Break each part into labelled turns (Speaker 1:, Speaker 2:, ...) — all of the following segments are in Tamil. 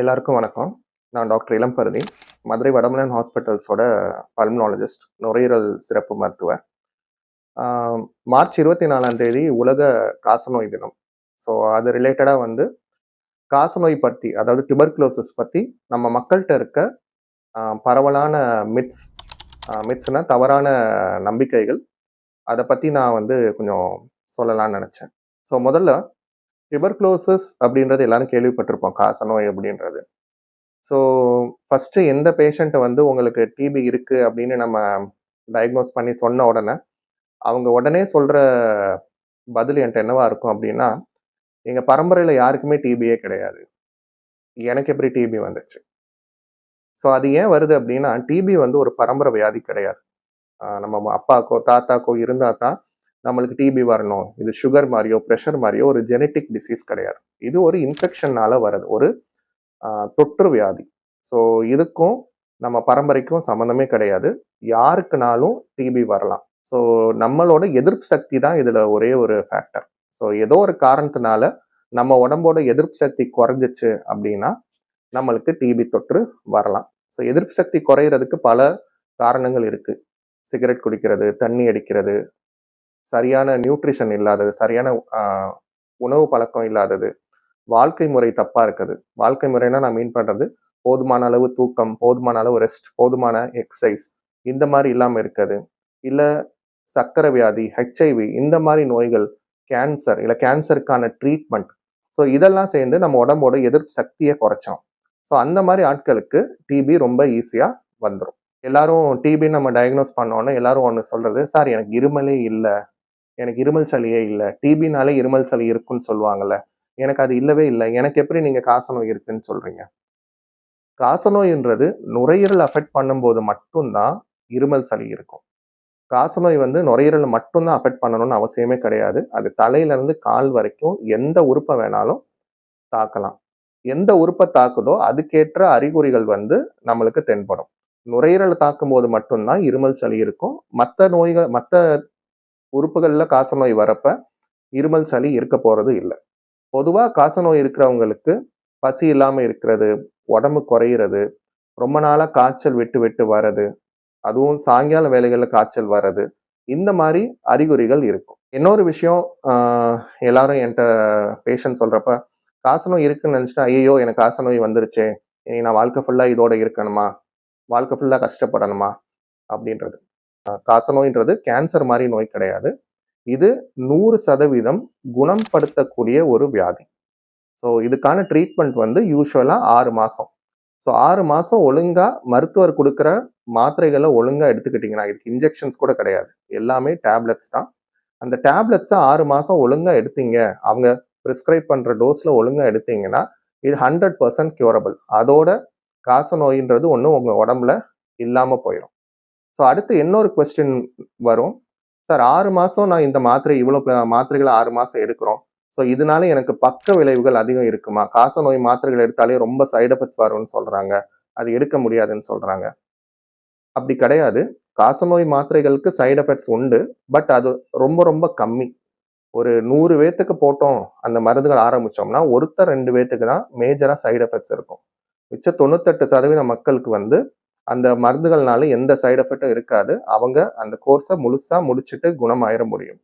Speaker 1: எல்லாருக்கும் வணக்கம். நான் டாக்டர் இளம்பருதி மதுரை வடமலன் ஹாஸ்பிட்டல்ஸோட பல்மனாலஜிஸ்ட் நுரையீரல் சிறப்பு மருத்துவர். மார்ச் இருபத்தி நாலாம் தேதி உலக காசநோய் தினம். ஸோ அது ரிலேட்டடாக வந்து காசநோய் பற்றி அதாவது டிபர்குலோசிஸ் பற்றி நம்ம மக்கள்கிட்ட இருக்க பரவலான மிட்ஸ் மிட்ஸ்னா தவறான நம்பிக்கைகள். அதை பற்றி நான் வந்து கொஞ்சம் சொல்லலாம்னு நினச்சேன். ஸோ முதல்ல டியூபர்க்ளோசஸ் அப்படின்றது எல்லாரும் கேள்விப்பட்டிருப்போம். காசநோய் அப்படின்றது. ஸோ ஃபஸ்ட்டு எந்த பேஷண்ட்டை வந்து உங்களுக்கு டிபி இருக்குது அப்படின்னு நம்ம டயக்னோஸ் பண்ணி சொன்ன உடனே அவங்க உடனே சொல்கிற பதில் என்கிட்ட என்னவா இருக்கும் அப்படின்னா எங்கள் பரம்பரையில் யாருக்குமே டிபியே கிடையாது. எனக்கு எப்படி டிபி வந்துச்சு? ஸோ அது ஏன் வருது அப்படின்னா டிபி வந்து ஒரு பரம்பரை வியாதி கிடையாது. நம்ம அப்பாக்கோ தாத்தாக்கோ இருந்தால் தான் நம்மளுக்கு டிபி வரணும் இது சுகர் மாதிரியோ ப்ரெஷர் மாதிரியோ ஒரு ஜெனட்டிக் டிசீஸ் கிடையாது. இது ஒரு இன்ஃபெக்ஷனால வர்றது ஒரு தொற்று வியாதி. ஸோ இதுக்கும் நம்ம பரம்பரைக்கும் சம்மந்தமே கிடையாது. யாருக்குனாலும் டிபி வரலாம். ஸோ நம்மளோட எதிர்ப்பு சக்தி தான் இதில் ஒரே ஒரு ஃபேக்டர் ஸோ ஏதோ ஒரு காரணத்தினால நம்ம உடம்போட எதிர்ப்பு சக்தி குறைஞ்சிச்சு அப்படின்னா நம்மளுக்கு டிபி தொற்று வரலாம். ஸோ எதிர்ப்பு சக்தி குறையிறதுக்கு பல காரணங்கள் இருக்குது சிகரெட் குடிக்கிறது தண்ணி அடிக்கிறது சரியான நியூட்ரிஷன் இல்லாதது சரியான உணவு பழக்கம் இல்லாதது வாழ்க்கை முறை தப்பாக இருக்குது. வாழ்க்கை முறைனா நான் மீன் பண்ணுறது போதுமான அளவு தூக்கம் போதுமான அளவு ரெஸ்ட் போதுமான எக்ஸசைஸ் இந்த மாதிரி இல்லாமல் இருக்குது. இல்லை சக்கரை வியாதி ஹெச்ஐவி இந்த மாதிரி நோய்கள் கேன்சர் இல்லை கேன்சருக்கான ட்ரீட்மெண்ட் ஸோ இதெல்லாம் சேர்ந்து நம்ம உடம்போட எதிர்ப்பு சக்தியை குறைச்சோம். ஸோ அந்த மாதிரி ஆட்களுக்கு டிபி ரொம்ப ஈஸியாக வந்துடும் எல்லாரும் டிபி நம்ம டயக்னோஸ் பண்ணோன்னே எல்லாரும் ஒன்று சொல்கிறது சார் எனக்கு இருமலே இல்லை. எனக்கு இருமல் சளியே இல்லை. டிபினாலே இருமல் சளி இருக்குன்னு சொல்லுவாங்கல்ல. எனக்கு அது இல்லவே இல்லை. எனக்கு எப்படி நீங்கள் காசநோய் இருக்குன்னு சொல்கிறீங்க காசநோய்ன்றது நுரையீரல் அஃபெக்ட் பண்ணும்போது மட்டும்தான் இருமல் சளி இருக்கும். காசநோய் வந்து நுரையீரல் மட்டும்தான் அஃபெக்ட் பண்ணணும்னு அவசியமே கிடையாது. அது தலையிலேருந்து கால் வரைக்கும் எந்த உறுப்பை வேணாலும் தாக்கலாம். எந்த உறுப்பை தாக்குதோ அதுக்கேற்ற அறிகுறிகள் வந்து நம்மளுக்கு தென்படும். நுரையீரலை தாக்கும் போது மட்டும்தான் இருமல் சளி இருக்கும். மற்ற நோய்கள் மற்ற உறுப்புகளில் காசநோய் வரப்ப இருமல் சளி இருக்க போகிறது இல்லை. பொதுவாக காசநோய் இருக்கிறவங்களுக்கு பசி இல்லாமல் இருக்கிறது உடம்பு குறையிறது ரொம்ப நாளாக காய்ச்சல் விட்டு விட்டு வர்றது அதுவும் சாயங்கால வேலைகளில் காய்ச்சல் வர்றது இந்த மாதிரி அறிகுறிகள் இருக்கும். இன்னொரு விஷயம் எல்லாரும் என்கிட்ட பேஷண்ட் சொல்கிறப்ப காசநோய் இருக்குன்னு நினைச்சிட்டா ஐயோ எனக்கு காசநோய் வந்துருச்சே இனி நான் வாழ்க்கை ஃபுல்லாக இதோட இருக்கணுமா? வாழ்க்கை ஃபுல்லாக கஷ்டப்படணுமா? அப்படின்றது. காசநோய்ன்றது கேன்சர் மாதிரி நோய் கிடையாது. இது நூறு சதவீதம் குணப்படுத்தக்கூடிய ஒரு வியாதி. ஸோ இதுக்கான ட்ரீட்மெண்ட் வந்து யூஸ்வலாக ஆறு மாதம் ஸோ ஆறு மாதம் ஒழுங்காக மருத்துவர் கொடுக்குற மாத்திரைகளை ஒழுங்காக எடுத்துக்கிட்டிங்கன்னா இதுக்கு இன்ஜெக்ஷன்ஸ் கூட கிடையாது. எல்லாமே டேப்லெட்ஸ் தான். அந்த டேப்லெட்ஸை ஆறு மாதம் ஒழுங்காக எடுத்தீங்க அவங்க ப்ரிஸ்கிரைப் பண்ணுற டோஸில் ஒழுங்காக எடுத்தீங்கன்னா இது ஹண்ட்ரட் பர்சன்ட் க்யூரபிள் அதோட காச நோயின்றது ஒன்றும் உங்கள் உடம்புல இல்லாமல் போயிடும் ஸோ அடுத்து இன்னொரு கொஸ்டின் வரும். சார் ஆறு மாதம் நான் இந்த மாத்திரை இவ்வளோ மாத்திரைகளை ஆறு மாதம் எடுக்கிறோம். ஸோ இதனால எனக்கு பக்க விளைவுகள் அதிகம் இருக்குமா? காச நோய் மாத்திரைகள் எடுத்தாலே ரொம்ப சைடு எஃபெக்ட்ஸ் வரும்னு சொல்றாங்க. அது எடுக்க முடியாதுன்னு சொல்றாங்க. அப்படி கிடையாது. காசநோய் மாத்திரைகளுக்கு சைடு எஃபெக்ட்ஸ் உண்டு. பட் அது ரொம்ப ரொம்ப கம்மி. ஒரு நூறு பேத்துக்கு போட்டோம் அந்த மருந்துகள் ஆரம்பிச்சோம்னா ஒருத்தர் ரெண்டு பேத்துக்கு தான் மேஜரா சைடு எஃபெக்ட்ஸ் இருக்கும். மிச்ச தொண்ணூத்தெட்டு சதவீத மக்களுக்கு வந்து அந்த மருந்துகள்னால எந்த சைடு எஃபெக்டும் இருக்காது. அவங்க அந்த கோர்ஸை முழுசாக முடிச்சுட்டு குணமாயிட முடியும்.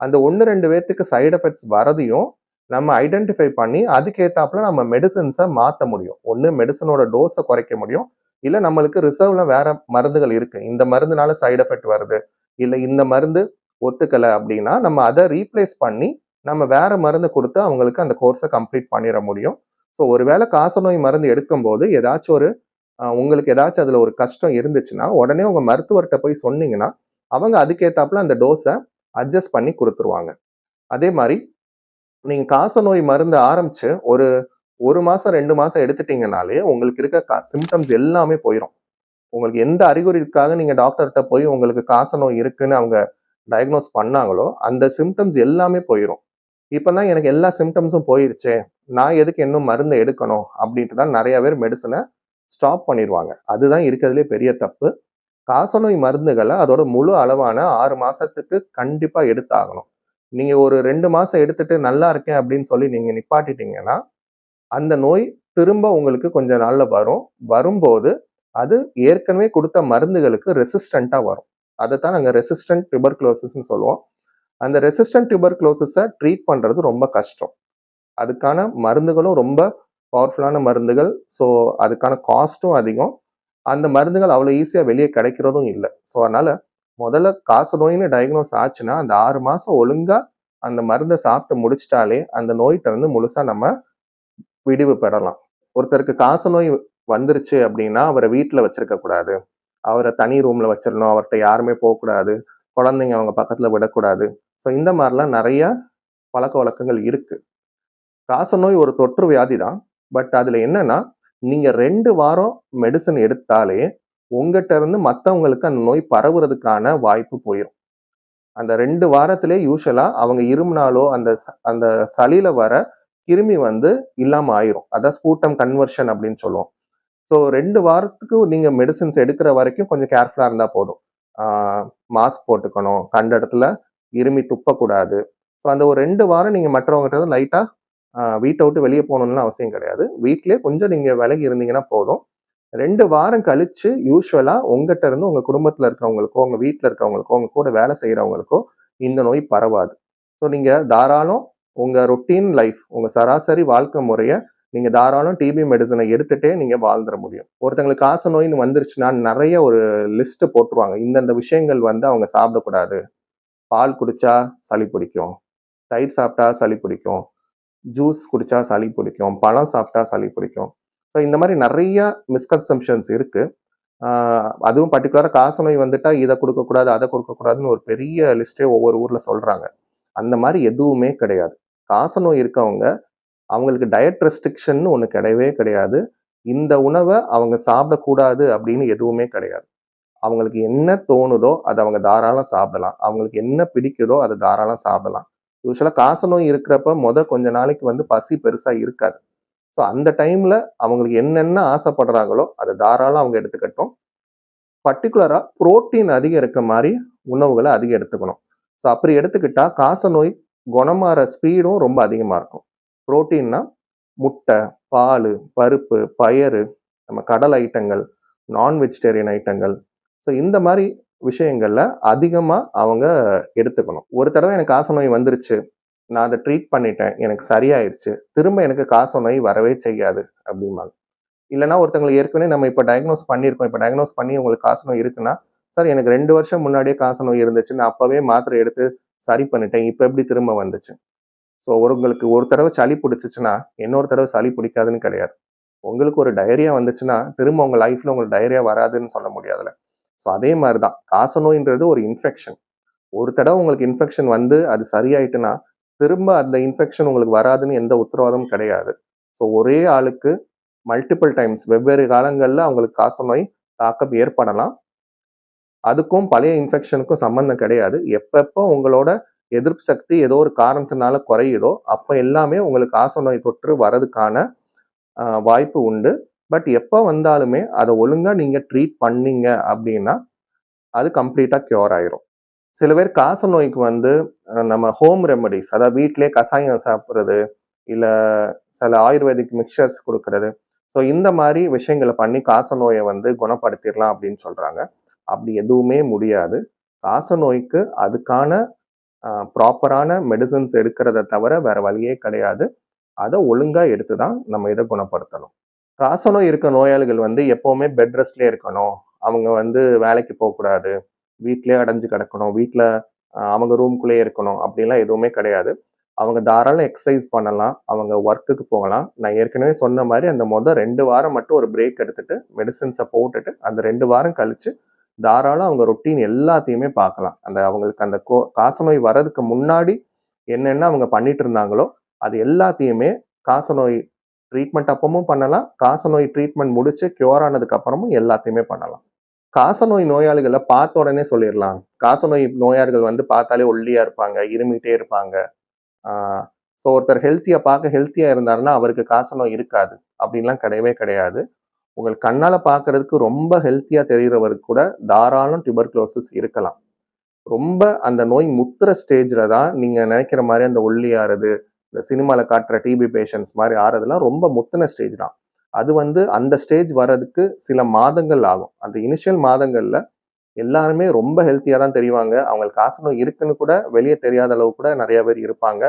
Speaker 1: அந்த ஒன்று ரெண்டு பேர்த்துக்கு சைடு எஃபெக்ட்ஸ் வரதையும் நம்ம ஐடென்டிஃபை பண்ணி அதுக்கேற்றாப்புல நம்ம மெடிசன்ஸை மாற்ற முடியும். ஒன்று மெடிசனோட டோஸை குறைக்க முடியும். இல்லை நம்மளுக்கு ரிசர்வ்ல வேற மருந்துகள் இருக்கு. இந்த மருந்துனால சைடு எஃபெக்ட் வருது. இல்லை இந்த மருந்து ஒத்துக்கலை அப்படின்னா நம்ம அதை ரீப்ளேஸ் பண்ணி நம்ம வேற மருந்து கொடுத்து அவங்களுக்கு அந்த கோர்ஸை கம்ப்ளீட் பண்ணிட முடியும். ஸோ ஒருவேளை காசநோய் மருந்து எடுக்கும்போது ஏதாச்சும் ஒரு உங்களுக்கு ஏதாச்சும் அதில் ஒரு கஷ்டம் இருந்துச்சுன்னா உடனே உங்கள் மருத்துவர்கிட்ட போய் சொன்னீங்கன்னா அவங்க அதுக்கேற்றாப்புல அந்த டோஸை அட்ஜஸ்ட் பண்ணி கொடுத்துருவாங்க. அதே மாதிரி நீங்க காசநோய் மருந்து ஆரம்பித்து ஒரு ஒரு மாதம் ரெண்டு மாதம் எடுத்துட்டீங்கனாலே உங்களுக்கு இருக்க கா சிம்டம்ஸ் எல்லாமே போயிடும் உங்களுக்கு எந்த அறிகுறிக்காக நீங்கள் டாக்டர்கிட்ட போய் உங்களுக்கு காசநோய் இருக்குன்னு அவங்க டயக்னோஸ் பண்ணாங்களோ அந்த சிம்டம்ஸ் எல்லாமே போயிடும் இப்போ தான் எனக்கு எல்லா சிம்டம்ஸும் போயிருச்சே நான் எதுக்கு இன்னும் மருந்து எடுக்கணும் அப்படின்ட்டு தான் நிறைய பேர் மெடிசனை ஸ்டாப் பண்ணிடுவாங்க அதுதான் இருக்கிறதுலே பெரிய தப்பு காசநோய் மருந்துகளை அதோட முழு அளவான ஆறு மாசத்துக்கு கண்டிப்பா எடுத்தாகணும் நீங்க ஒரு ரெண்டு மாசம் எடுத்துட்டு நல்லா இருக்கேன் அப்படின்னு சொல்லி நீங்க நிப்பாட்டிட்டீங்கன்னா அந்த நோய் திரும்ப உங்களுக்கு கொஞ்ச நாள்ல வரும். வரும்போது, அது ஏற்கனவே கொடுத்த மருந்துகளுக்கு ரெசிஸ்டண்ட்டாக வரும். அதைத்தான் நாங்கள் ரெசிஸ்டன்ட் டியூபர்குலோசிஸ்ன்னு சொல்லுவோம். அந்த ரெசிஸ்டன்ட் டியூபர்குலோசிஸ ட்ரீட் பண்ணுறது ரொம்ப கஷ்டம். அதுக்கான மருந்துகளும் ரொம்ப பவர்ஃபுல்லான மருந்துகள். ஸோ, அதுக்கான காஸ்ட்டும் அதிகம். அந்த மருந்துகள் அவ்வளோ ஈஸியாக வெளியே கிடைக்கிறதும் இல்லை ஸோ, அதனால் முதல்ல காசு நோயின்னு டயக்னோஸ் ஆச்சுன்னா, அந்த ஆறு மாதம் ஒழுங்காக அந்த மருந்தை சாப்பிட்டு முடிச்சிட்டாலே அந்த நோய்கிட்ட இருந்து முழுசாக நம்ம விடிவு பெறலாம். ஒருத்தருக்கு காசநோய் வந்துருச்சு அப்படின்னா, அவரை வீட்டில் வச்சிருக்க கூடாது. தனி ரூமில் வச்சிடணும் அவர்கிட்ட யாருமே போகக்கூடாது குழந்தைங்க அவங்க பக்கத்தில் விடக்கூடாது. ஸோ, இந்த மாதிரிலாம் நிறையா பழக்க வழக்கங்கள் இருக்குது காச காசநோய் ஒரு தொற்று வியாதி தான். பட் அதுல என்னன்னா, நீங்க ரெண்டு வாரம் மெடிசன் எடுத்தாலே, உங்ககிட்ட இருந்து மற்றவங்களுக்கு அந்த நோய் பரவுறதுக்கான வாய்ப்பு போயிடும் அந்த ரெண்டு வாரத்திலே யூசுவலா அவங்க இருமுனாலோ, அந்த ச அந்த சளியில வர கிருமி வந்து இல்லாம ஆயிரும். அதான் ஸ்பூட்டம் கன்வர்ஷன் அப்படின்னு சொல்லுவோம். ஸோ ரெண்டு வாரத்துக்கு நீங்க மெடிசின்ஸ் எடுக்கிற வரைக்கும் கொஞ்சம் கேர்ஃபுல்லா இருந்தா போதும். மாஸ்க் போட்டுக்கணும். கண்ட இடத்துல இருமி துப்பக்கூடாது. ஸோ, அந்த ஒரு ரெண்டு வாரம் நீங்க மற்றவங்ககிட்ட இருந்து லைட்டா வீட்டை விட்டு வெளியே போகணும்லாம் அவசியம் கிடையாது. வீட்டிலே கொஞ்சம் நீங்கள் விலகி இருந்தீங்கன்னா போதும். ரெண்டு வாரம் கழிச்சு யூஸ்வலாக உங்ககிட்ட இருந்து உங்கள் குடும்பத்தில் இருக்கவங்களுக்கோ, உங்கள் வீட்டில் இருக்கவங்களுக்கோ, உங்கள் கூட வேலை செய்கிறவங்களுக்கோ இந்த நோய் பரவாது. ஸோ, நீங்கள் தாராளம் உங்கள் ரொட்டீன் லைஃப் உங்கள் சராசரி வாழ்க்கை முறையை நீங்கள் தாராளம் டிபி மெடிசனை எடுத்துகிட்டே நீங்கள் வாழ்ந்துட முடியும். ஒருத்தங்களுக்கு காசநோய்ன்னு வந்துருச்சுன்னா, நிறைய ஒரு லிஸ்ட்டு போட்டுருவாங்க. இந்தந்த விஷயங்கள் வந்து அவங்க சாப்பிடக்கூடாது. பால் குடித்தா சளி பிடிக்கும். தயிர் சாப்பிட்டா சளி பிடிக்கும். ஜூஸ் குடிச்சா சளி பிடிக்கும். பழம் சாப்பிட்டா சளி பிடிக்கும். ஸோ, இந்த மாதிரி நிறைய மிஸ்கன்செப்ஷன்ஸ் இருக்கு. அதுவும் பர்ட்டிகுலரா காசநோய் வந்துட்டா இதை கொடுக்கக்கூடாது அதை கொடுக்கக்கூடாதுன்னு ஒரு பெரிய லிஸ்ட்டே ஒவ்வொரு ஊர்ல சொல்றாங்க. அந்த மாதிரி எதுவுமே கிடையாது. காசநோய் இருக்கவங்க, அவங்களுக்கு டயட் ரெஸ்ட்ரிக்ஷன்னு ஒன்று கிடையவே கிடையாது. இந்த உணவை அவங்க சாப்பிடக்கூடாது அப்படின்னு எதுவுமே கிடையாது. அவங்களுக்கு என்ன தோணுதோ, அதை அவங்க தாராளம் சாப்பிடலாம். அவங்களுக்கு என்ன பிடிக்குதோ, அதை தாராளம் சாப்பிடலாம். யூஸ்வலாக யூசுவலா காசநோய் இருக்கிறப்ப மொதல் கொஞ்ச நாளைக்கு வந்து பசி பெருசாக இருக்காது. ஸோ, அந்த டைமில் அவங்களுக்கு என்னென்ன ஆசைப்படுறாங்களோ, அதை தாராளம் அவங்க எடுத்துக்கட்டும். பர்டிகுலராக புரோட்டீன் அதிகம் இருக்க மாதிரி உணவுகளை அதிகம் எடுத்துக்கணும். ஸோ, அப்படி எடுத்துக்கிட்டால் காச நோய் குணமாற ஸ்பீடும் ரொம்ப அதிகமாக இருக்கும். புரோட்டீன்னா முட்டை, பால் பருப்பு, பயறு, நம்ம கடல் ஐட்டங்கள், நான் வெஜிடேரியன் ஐட்டங்கள். ஸோ, இந்த மாதிரி விஷயங்களில் அதிகமாக அவங்க எடுத்துக்கணும். ஒரு தடவை எனக்கு காசநோய் வந்துருச்சு. நான் அதை ட்ரீட் பண்ணிட்டேன். எனக்கு சரியாயிருச்சு. திரும்ப எனக்கு காசநோய் வரவே செய்யாது அப்படிம்பாங்க. இல்லைனா ஒருத்தவங்களுக்கு ஏற்கனவே நம்ம இப்போ டயக்னோஸ் பண்ணியிருக்கோம். இப்போ டயக்னோஸ் பண்ணி உங்களுக்கு காசநோய் இருக்குன்னா, சார் எனக்கு ரெண்டு வருஷம் முன்னாடியே காச நோய் இருந்துச்சு. நான் அப்போவே மாத்திரை எடுத்து சரி பண்ணிட்டேன். இப்போ எப்படி திரும்ப வந்துச்சு? ஸோ, உங்களுக்கு ஒரு தடவை சளி பிடிச்சிச்சுன்னா இன்னொரு தடவை சளி பிடிக்காதுன்னு கிடையாது. உங்களுக்கு ஒரு டயரியா வந்துச்சுன்னா, திரும்ப உங்கள் லைஃப்பில் உங்களுக்கு டயரியா வராதுன்னு சொல்ல முடியாதுல்ல. ஸோ, அதே மாதிரி தான். காசநோய்ன்றது ஒரு இன்ஃபெக்ஷன். ஒரு தடவை உங்களுக்கு இன்ஃபெக்ஷன் வந்து அது சரியாயிட்டுன்னா, திரும்ப அந்த இன்ஃபெக்ஷன் உங்களுக்கு வராதுன்னு எந்த உத்தரவாதமும் கிடையாது. ஸோ, ஒரே ஆளுக்கு மல்டிபிள் டைம்ஸ் வெவ்வேறு காலங்களில் அவங்களுக்கு காசநோய் தாக்கம் ஏற்படலாம். அதுக்கும் பழைய இன்ஃபெக்ஷனுக்கும் சம்மந்தம் கிடையாது. எப்பப்போ உங்களோட எதிர்ப்பு சக்தி ஏதோ ஒரு காரணத்தினால குறையுதோ, அப்போ எல்லாமே உங்களுக்கு காசநோய் தொற்று வரதுக்கான வாய்ப்பு உண்டு. பட் எப்போ வந்தாலுமே அதை ஒழுங்காக நீங்கள் ட்ரீட் பண்ணீங்க அப்படின்னா, அது கம்ப்ளீட்டாக கியூர் ஆயிரும். சில பேர் காசநோய்க்கு வந்து நம்ம ஹோம் ரெமடிஸ் அதாவது வீட்டிலே கசாயம் சாப்பிட்றது இல்லை சில ஆயுர்வேதிக் மிக்ஸ்சர்ஸ் கொடுக்கறது ஸோ, இந்த மாதிரி விஷயங்கள பண்ணி காசநோய வந்து குணப்படுத்திடலாம் அப்படின்னு சொல்கிறாங்க அப்படி எதுவுமே முடியாது. காசநோய்க்கு அதுக்கான ப்ராப்பரான மெடிசன்ஸ் எடுக்கிறத தவிர வேற வழியே கிடையாது. அதை ஒழுங்காக எடுத்து தான் நம்ம இதை குணப்படுத்தணும். காசநோய் இருக்க நோயாளிகள் வந்து எப்போவுமே பெட் ரெஸ்ட்லேயே இருக்கணும். அவங்க வந்து வேலைக்கு போகக்கூடாது வீட்லேயே அடைஞ்சு கிடக்கணும். வீட்டில் அவங்க ரூம்குள்ளேயே இருக்கணும். அப்படிலாம் எதுவுமே கிடையாது. அவங்க தாராளம் எக்ஸசைஸ் பண்ணலாம். அவங்க ஒர்க்குக்கு போகலாம். நான் ஏற்கனவே சொன்ன மாதிரி அந்த மொதல் ரெண்டு வாரம் மட்டும் ஒரு பிரேக் எடுத்துட்டு, மெடிசின்ஸை போட்டுட்டு, அந்த ரெண்டு வாரம் கழித்து தாராளம் அவங்க ரொட்டீன் எல்லாத்தையுமே பார்க்கலாம். அந்த அவங்களுக்கு அந்த கோ காசநோய் வர்றதுக்கு முன்னாடி என்னென்ன அவங்க பண்ணிட்டு இருந்தாங்களோ, அது எல்லாத்தையுமே காசநோய் ட்ரீட்மெண்ட் அப்பவும் பண்ணலாம். காசநோய் ட்ரீட்மெண்ட் முடிச்சு கியூர் ஆனதுக்கு அப்புறமும் எல்லாத்தையுமே பண்ணலாம். காசநோய் நோயாளிகளை பார்த்த உடனே சொல்லிடலாம் காசநோய் நோயாளிகள் வந்து பார்த்தாலே ஒல்லியா இருப்பாங்க. இருமிட்டே இருப்பாங்க. ஸோ, ஒருத்தர் ஹெல்த்தியை பார்க்க ஹெல்த்தியா இருந்தாருன்னா, அவருக்கு காசநோய் இருக்காது. அப்படின்லாம் கிடையவே கிடையாது. உங்கள் கண்ணால பார்க்கறதுக்கு ரொம்ப ஹெல்த்தியா தெரிகிறவருக்கு கூட தாராளம் டியூபர்குலோசிஸ் இருக்கலாம். ரொம்ப அந்த நோய் முத்துற ஸ்டேஜில் தான் நீங்க நினைக்கிற மாதிரி அந்த ஒல்லியாறது, இந்த சினிமாவில் காட்டுற டிபி பேஷண்ட்ஸ் மாதிரி ஆறதுலாம் ரொம்ப முத்தின ஸ்டேஜ் தான். அது வந்து அந்த ஸ்டேஜ் வர்றதுக்கு சில மாதங்கள் ஆகும். அந்த இனிஷியல் மாதங்கள்ல எல்லாருமே ரொம்ப ஹெல்த்தியாக தான் தெரிவாங்க. அவங்களுக்கு காசநோய் இருக்குன்னு கூட வெளியே தெரியாத அளவு கூட நிறைய பேர் இருப்பாங்க.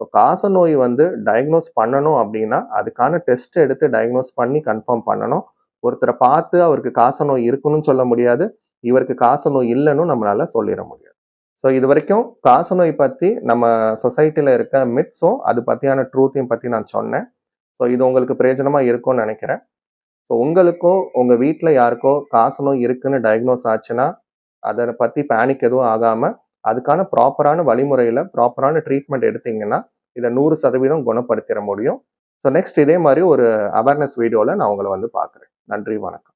Speaker 1: ஸோ காசநோய் வந்து டயக்னோஸ் பண்ணணும் அப்படின்னா அதுக்கான டெஸ்ட் எடுத்து டயக்னோஸ் பண்ணி கன்ஃபார்ம் பண்ணணும். ஒருத்தரை பார்த்து அவருக்கு காசநோய் இருக்குன்னு சொல்ல முடியாது. இவருக்கு காசநோய் இல்லைன்னு நம்மளால சொல்லிட முடியாது. ஸோ இது வரைக்கும் காசநோய் பற்றி நம்ம சொசைட்டியில் இருக்க மிட்ஸும் அது பற்றியான ட்ரூத்தையும் பற்றி நான் சொன்னேன். ஸோ இது உங்களுக்கு பிரயோஜனமாக இருக்கும்னு நினைக்கிறேன். ஸோ உங்களுக்கோ உங்கள் வீட்டில் யாருக்கோ காசநோய் இருக்குன்னு டயக்னோஸ் ஆச்சுன்னா அதை பற்றி பேனிக் எதுவும் ஆகாமல் அதுக்கான ப்ராப்பரான வழிமுறையில் ப்ராப்பரான ட்ரீட்மெண்ட் எடுத்தீங்கன்னா இதை நூறு சதவீதம் குணப்படுத்திட முடியும். ஸோ நெக்ஸ்ட் இதே மாதிரி ஒரு அவேர்னஸ் வீடியோவில் நான் உங்களை வந்து பார்க்குறேன். நன்றி வணக்கம்.